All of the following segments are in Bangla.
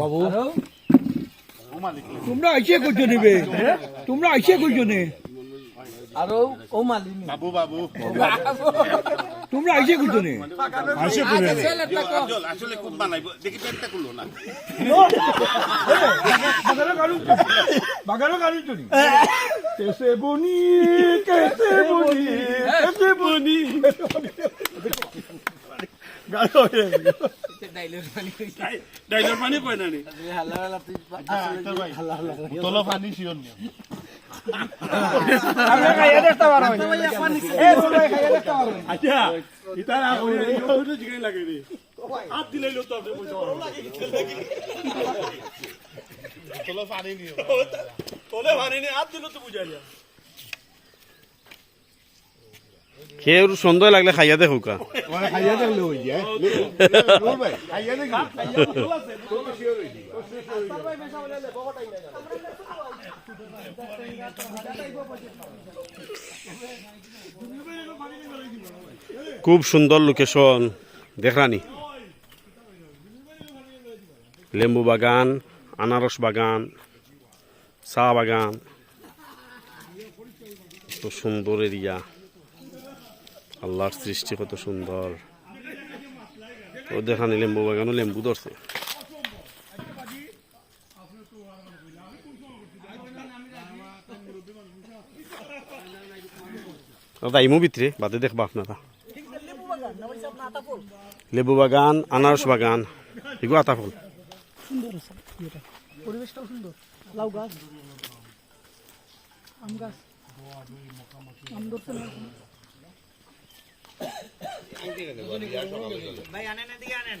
বাবু। তোমরা আইসে করছ নেবে? তোমরা আইসে করছ নে? আরও ও মালিনী। বাবু বাবু। তোমরা আইসে করছ নে? আসে করে আসলে খুব বানাইব। দেখি পেটটা খুললো না। বাগানো গাড়ি বাগানো গাড়ি চলি কেসে বনি কেসে বনি কেসে বনি। গাড়ি হয়ে গেল। ডাইলর পানি কয় না নি? তলো পানি শিওর নিয়ম। আমরা খাইয়ে দেখতে পারো এ তোমরা খাইয়ে দেখতে পারো আচ্ছা ইতার আগে এই হইল জিগাই লাগে রে। হাত দিলাইলো তো আপনি পয়সা পাবো তলো পানি নিয়ম। তোলে পানি নি হাত দিলো তো বুঝাই যা খেয়ে সুন্দর লাগলে খাইয়া দেখো কা খাইয়া দেখলে হই যায় খাইয়া দেখি খুব সুন্দর লোকেশন দেখরানি লেম্বু বাগান আনারস বাগান চা বাগান। কত সুন্দর এরিয়া আল্লাহর সৃষ্টি কত সুন্দর। ও দেখানি লেম্বু বাগানও লেম্বু ধরছে। দাইমো ভিতরে, বাদে দেখবা আপনারা। লেবু বাগান, আনারস বাগান, এগুলো আতা ফল। পরিবেশটাও সুন্দর। লাউ গাছ, আম গাছ। আম ধরছে ভাই আনেন এদিকে আনেন।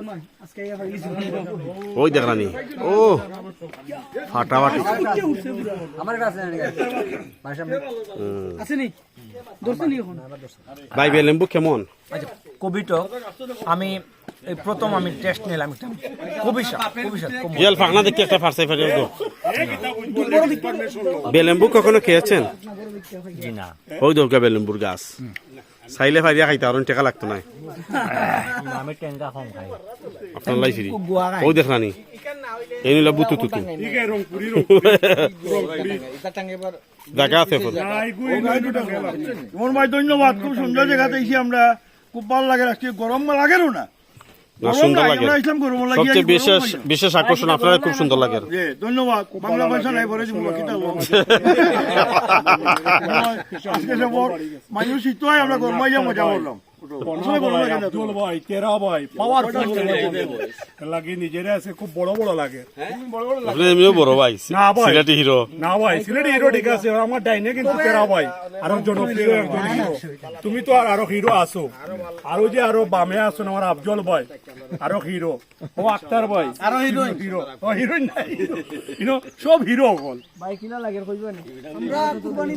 ওই দেখরানি ও ফাটাফাটি। আমার কাছে আছে নি ধরছে নি এখন। ভাই বেলেম্বু কেমন? আচ্ছা কবিটো আমি এই প্রথম আমি টেস্ট নিলাম একটা। খুবই স্বাদ খুবই স্বাদ খুব জেল ফাঁকনা দেখতে একটা ফার্সে ফেলে তো বেলেম্বু কখনো খেয়েছেন? জি না। ওই দরকার বেলেম্বুর গাছ। চাইলে ফাইরিয়া খাইতে আর টেকা লাগতো না আমি টেঙ্গা কম খাই। আপনার লাই ফিরি ওই দেখরানি এই নিলা বুতু তুতু। দেখা আছে ধন্যবাদ খুব সুন্দর জায়গাতে এসে আমরা খুব ভালো লাগে আজকে গরম লাগেও না। না সুন্দর লাগে সবচেয়ে বিশেষ বিশেষ আকর্ষণ আপনারা খুব সুন্দর লাগে ধন্যবাদ বাংলা ভাষা নাই বলে মানুষ আমরা মজা করলাম আব্দুল ভাই তেরা ভাই লাগে নিজেরা আছে খুব বড় বড় লাগে। আপনি বড় ভাই। সিলেটি হিরো। না ভাই সিলেটি হিরো ঠিক আছে আমার ডাইনে কিন্তু তেরা ভাই আরও জনপ্রিয় একজন হিরো। তুমি তো আর আরও হিরো আছো। আরও যে আরও বামে আছো আমার আফজল ভাই। আরও হিরো। ও আক্তার ভাই। আরও হিরো হিরো। ও হিরোইন নাই হিরো। সব হিরো হল ভাই কিনা লাগে কইবে না আমরা কুরবানি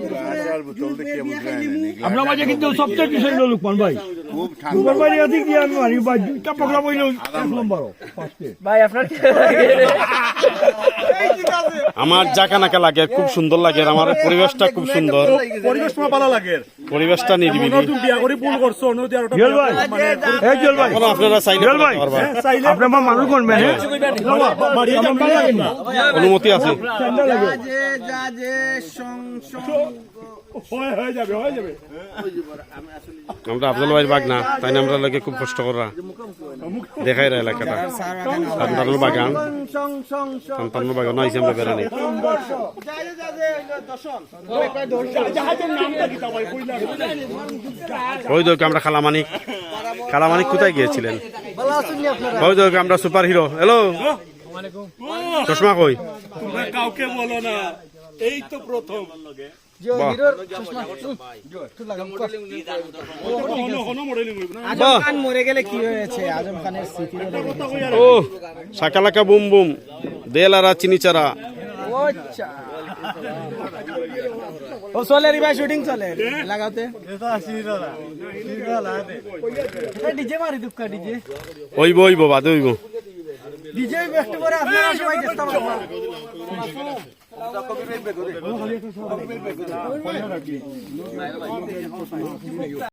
আমরা মাঝে কিন্তু সবচেয়ে কিসের লোকমান ভাই? খুব দুবার বাড়ি আছে আমি মারি? ভাই দুইটা পকড়া বইলেও এক নম্বর। ভাই আপনার আমার জাকা নাকা লাগে খুব সুন্দর লাগে আমার পরিবেশটা খুব সুন্দর। পরিবেশ তোমার ভালো লাগে। পরিবেশটা নিরিবিলি। মনে বিয়া করে ভুল করছ অন্য দিয়ে জল ভাই। এই জল ভাই। আপনারা চাইলে জল ভাই। করতে পারবা। চাইলে আপনি আমার মানুষ কোনবেন হ্যাঁ? লাগে না অনুমতি আছে। হয়ে আমরা আফজল ভাইয়ের বাগ না তাই না আমরা লাগে খুব কষ্ট করা দেখাই রা এলাকাটা। বাগান। সন্তানোর বাগান আইসি আমরা বেড়ানি ওই দেখো আমরা খালামানিক। খালামানিক কোথায় গিয়েছিলেন ওই দেখো আমরা সুপার হিরো হ্যালো চশমা কই কাউকে বলো না। এই তো প্রথম। সাকালাকা বুম বুম দেলারা চিনিচারা ও আচ্ছা। ও চলে রে ভাই শুটিং চলে লাগাতে ডিজে মারি দুঃখা ডিজে ওইব ওইব বাদে ওইব ডিজে একটু পরে আপনারা সবাই চেষ্টা করবেন डकुमेन्ट भेट हुँदै